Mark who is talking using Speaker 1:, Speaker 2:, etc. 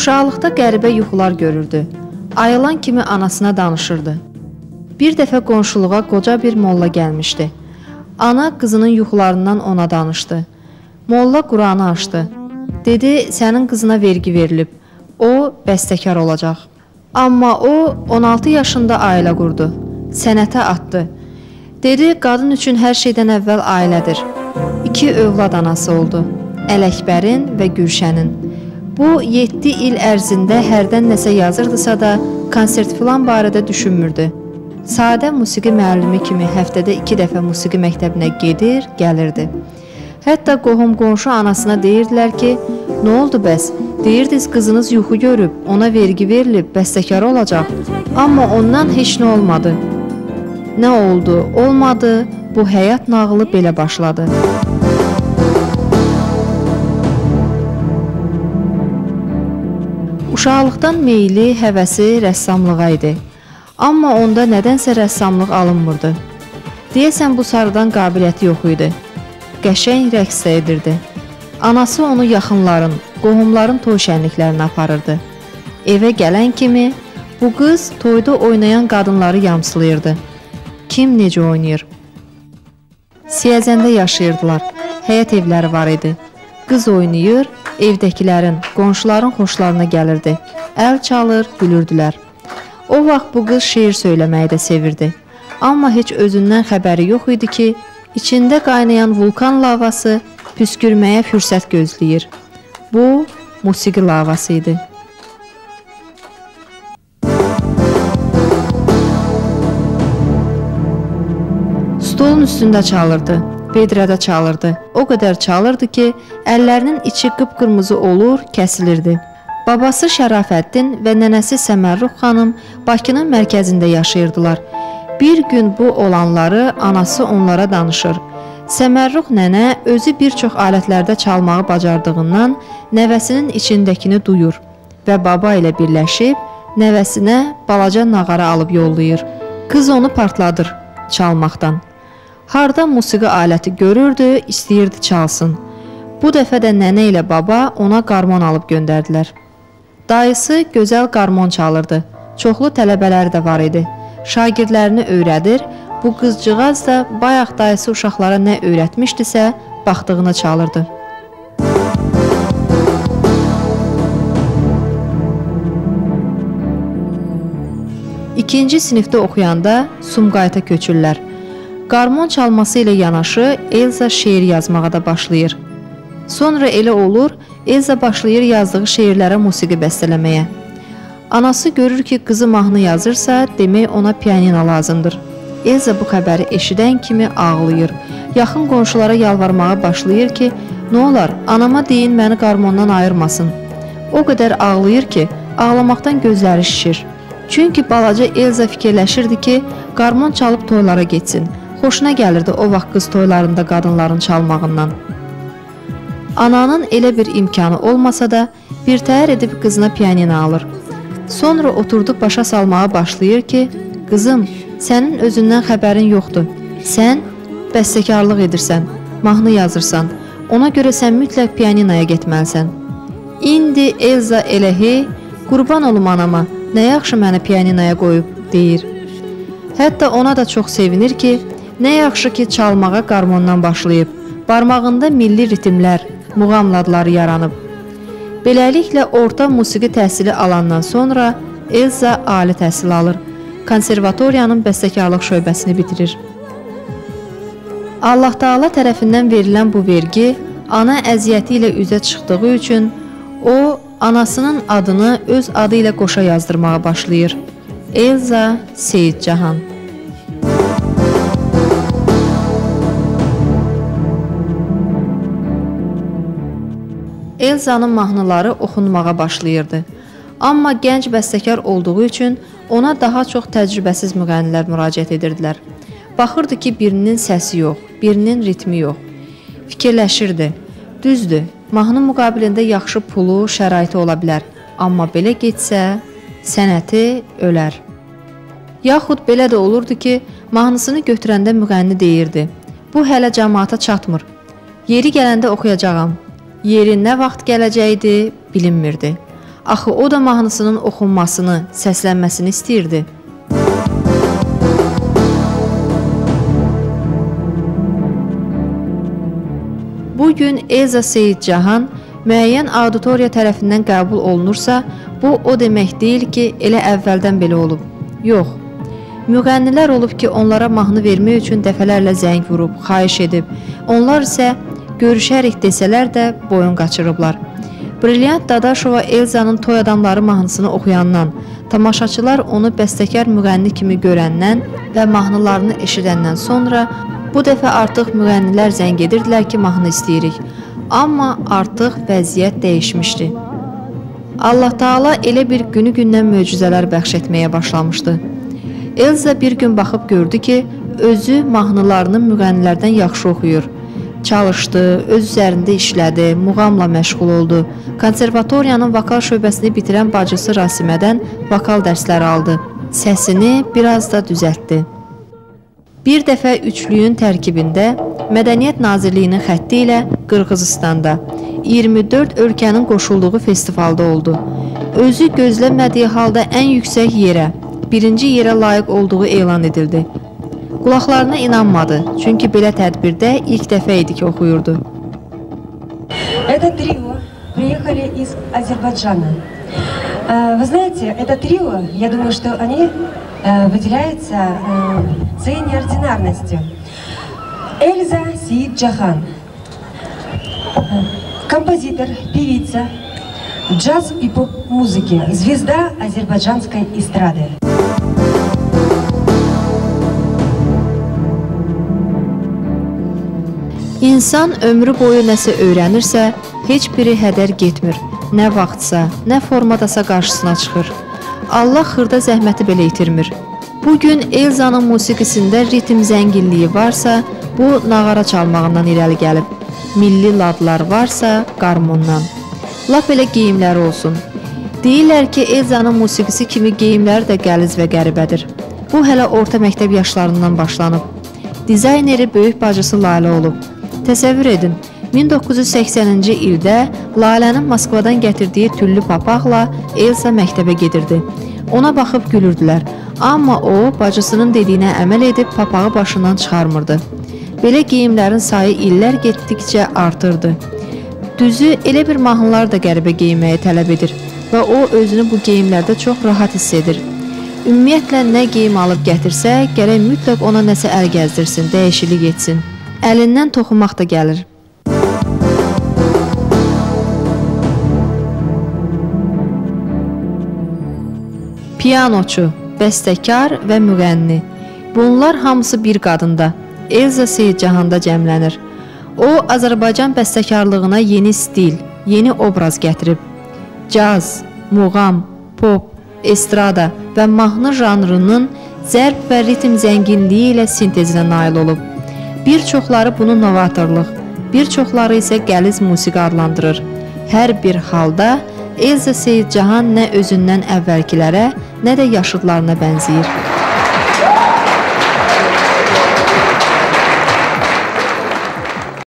Speaker 1: Uşaqlıqda qəribə yuxular görürdü. Ayılan kimi anasına danışırdı. Bir dəfə qonşuluğa qoca bir molla gəlmişdi. Ana qızının yuxularından ona danışdı. Molla Quranı açdı. Dedi, sənin qızına vergi verilib. O bəstəkar olacaq. Amma o 16 yaşında ailə qurdu. Sənətə atdı. Dedi, qadın üçün hər şeydən əvvəl ailədir. İki övlad anası oldu. Ələkbərin və Gülşənin. Bu 7 il ərzində hərdən nəsə yazırdısa da, konsert filan barədə düşünmürdü. Sadə musiqi müəllimi kimi həftədə 2 dəfə musiqi məktəbinə gedir, gəlirdi. Hətta qohum-qonşu anasına deyirdilər ki, "Nə oldu bəs? Deyirdiniz qızınız yuxu görüb, ona vergi verilib, bəstəkar olacaq." Amma ondan heç nə olmadı. Nə oldu? Olmadı. Bu həyat nağılı belə başladı. Uşaqlıqdan meyli, həvəsi rəssamlığa idi. Amma onda nədənsə rəssamlıq alınmırdı. Deyəsən bu sarıdan qabiliyyəti yox idi. Qəşəng rəqs də edirdi. Anası onu yaxınların, qohumların toy şənliklərinə aparırdı. Evə gələn kimi bu qız toyda oynayan qadınları yamsılayırdı. Kim necə oynayır? Siyəzəndə yaşayırdılar. Həyət evləri var idi. Qız oynayır, evdəkilərin, qonşuların xoşlarına gəlirdi. Əl çalır, gülürdülər. O vaxt bu qız şeir söyləməyi də sevirdi. Amma heç özündən xəbəri yox idi ki, içində qaynayan vulkan lavası püskürməyə fürsət gözləyir. Bu musiqi lavası idi. Stolun üstündə çalırdı. Vedrədə çalırdı. O qədər çalırdı ki, əllərinin içi qıpqırmızı olur, kəsilirdi. Babası Şərafəddin və nənəsi Səmərruh xanım Bakının mərkəzində yaşayırdılar. Bir gün bu olanları anası onlara danışır. Səmərruh nənə özü bir çox alətlərdə çalmağı bacardığından nəvəsinin içindəkini duyur və baba ilə birləşib nəvəsinə balaca nağara alıb yollayır. Qız onu partladır çalmaqdan. Harda musiqi aləti görürdü, istəyirdi çalsın. Bu dəfə də nənə ilə baba ona qarmon alıb göndərdilər. Dayısı gözəl qarmon çalırdı. Çoxlu tələbələri də var idi. Şagirdlərini öyrədir. Bu qızcığaz da bayaq dayısı uşaqlara nə öyrətmişdisə, baxdığını çalırdı. İkinci sinifdə oxuyanda Sumqayıta köçürlər. Qarmon çalması ilə yanaşı Elza şeir yazmağa da başlayır. Sonra elə olur, Elza başlayır yazdığı şeirlərə musiqi bəstələməyə. Anası görür ki, qızı mahnı yazırsa, demək ona pianino lazımdır. Elza bu xəbəri eşidən kimi ağlayır. Yaxın qonşulara yalvarmağa başlayır ki, nə olar, anama deyin məni qarmondan ayırmasın. O qədər ağlayır ki, ağlamaqdan gözləri şişir. Çünki balaca Elza fikirləşirdi ki, qarmon çalıb toylara getsin. Xoşuna gəlirdi o vaxt qız toylarında qadınların çalmağından. Ananın elə bir imkanı olmasa da, birtəhər edib qızına pianino alır. Sonra oturdu başa salmağa başlayır ki, qızım, sənin özündən xəbərin yoxdur. Sən bəstəkarlıq edirsən, mahnı yazırsan. Ona görə sən mütləq pianinoya getməlisən. İndi Elza elə hey, qurban olum anama, nə yaxşı məni pianinoya qoyub, deyir. Hətta ona da çox sevinir ki, Nə yaxşı ki, çalmağa qarmondan başlayıb. Barmağında milli ritmlər, muğam ladları yaranıb. Beləliklə orta musiqi təhsili alandan sonra Elza ali təhsil alır. Konservatoriyanın bəstəkarlıq şöbəsini bitirir. Allah Taala tərəfindən verilən bu vergi ana əziyyəti ilə üzə çıxdığı üçün o anasının adını öz adı ilə qoşa yazdırmağa başlayır. Elza Seyidcahan Elzanın mahnıları oxunmağa başlayırdı. Amma gənc bəstəkar olduğu üçün ona daha çox təcrübəsiz müğənnilər müraciət edirdilər. Baxırdı ki, birinin səsi yox, birinin ritmi yox. Fikirləşirdi. Düzdür, mahnı müqabilində yaxşı pulu, şəraiti ola bilər, amma belə getsə, sənəti ölər. Yaxud belə də olurdu ki, mahnısını götürəndə müğənni deyirdi: "Bu hələ cəmaata çatmır. Yeri gələndə oxuyacağam. Yeri nə vaxt gələcəkdi bilinmirdi. Axı o da mahnısının oxunmasını, səslənməsini istəyirdi. Bu gün Elza Seyidcahan müəyyən auditoriya tərəfindən qəbul olunursa, bu o demək deyil ki, elə əvvəldən belə olub. Yox. Müğənnilər olub ki, onlara mahnı vermək üçün dəfələrlə zəng vurub, xahiş edib. Onlar isə görüşərik desələr də boyun qaçırıblar. Brilliant Dadaşova Elzanın Toy adamları mahnısını oxuyandan, tamaşaçılar onu bəstəkar müğənni kimi görəndən və mahnılarını eşidəndən sonra bu dəfə artıq müğənnilər zəng edirdilər ki, mahnı istəyirik. Amma artıq vəziyyət dəyişmişdi. Allah Taala elə bir günü-gündən möcüzələr bəxş etməyə başlamışdı. Elza bir gün baxıb gördü ki, özü mahnılarını müğənnilərdən yaxşı oxuyur. Çalışdı, öz üzərində işlədi, muğamla məşğul oldu. Konservatoriyanın vokal şöbəsini bitirən bacısı Rasimədən vokal dərsləri aldı. Səsini biraz da düzəltdi. Bir dəfə üçlüyün tərkibində Mədəniyyət Nazirliyinin xətti ilə Qırğızistanda 24 ölkənin qoşulduğu festivalda oldu. Özü gözləmədiyi halda ən yüksək yerə, birinci yerə layiq olduğu elan edildi. Qulaqlarına inanmadı, çünki belə tədbirdə ilk dəfə idi ki, oxuyurdu.
Speaker 2: Это трио приехали из Азербайджана. Вы знаете, это трио, я думаю, что они выделяются своей неординарностью. Эльза Сиид Джахан, композитор, певица, джаз и поп-музыки, звезда азербайджанской эстрады.
Speaker 1: İnsan ömrü boyu nəsə öyrənirsə, heç biri hədər getmir. Nə vaxtsa, nə formadasa qarşısına çıxır. Allah xırda zəhməti belə itirmir. Bu gün Elzanın musiqisində ritm zənginliyi varsa, bu nağara çalmağından irəli gəlib. Milli ladlar varsa, qarmondan. Lap elə geyimləri olsun. Deyirlər ki, Elzanın musiqisi kimi geyimləri də qəliz və qəribədir. Bu hələ orta məktəb yaşlarından başlanıb. Dizayneri böyük bacısı Lalə olub. Təsəvvür edin, 1980-ci ildə Lalənin Moskvadan gətirdiyi tüllü papaqla Elsa məktəbə gedirdi. Ona baxıb gülürdülər, amma o bacısının dediyinə əməl edib papağı başından çıxarmırdı. Belə geyimlərin sayı illər getdikcə artırdı. Düzü elə bir mahnılar da qəribə geyinməyi tələb edir və o özünü bu geyimlərdə çox rahat hiss edir. Ümumiyyətlə nə geyim alıb gətirsə, gərək mütləq ona nəsə əl gəzdirsin, dəyişiklik etsin. Əlindən toxunmaq da gəlir. Pianoçu, bəstəkar və müğənni. Bunlar hamısı bir qadında, Elza Seyidcahanda cəmlənir. O, Azərbaycan bəstəkarlığına yeni stil, yeni obraz gətirib. Caz, muğam, pop, estrada və mahnı janrının zərb və ritm zənginliyi ilə sintezinə nail olub. Bir çoxları bunu novatorluq, bir çoxları isə qəliz musiqi adlandırır. Hər bir halda Elza Seyidcahan nə özündən əvvəlkilərə, nə də yaşıdlarına bənzəyir.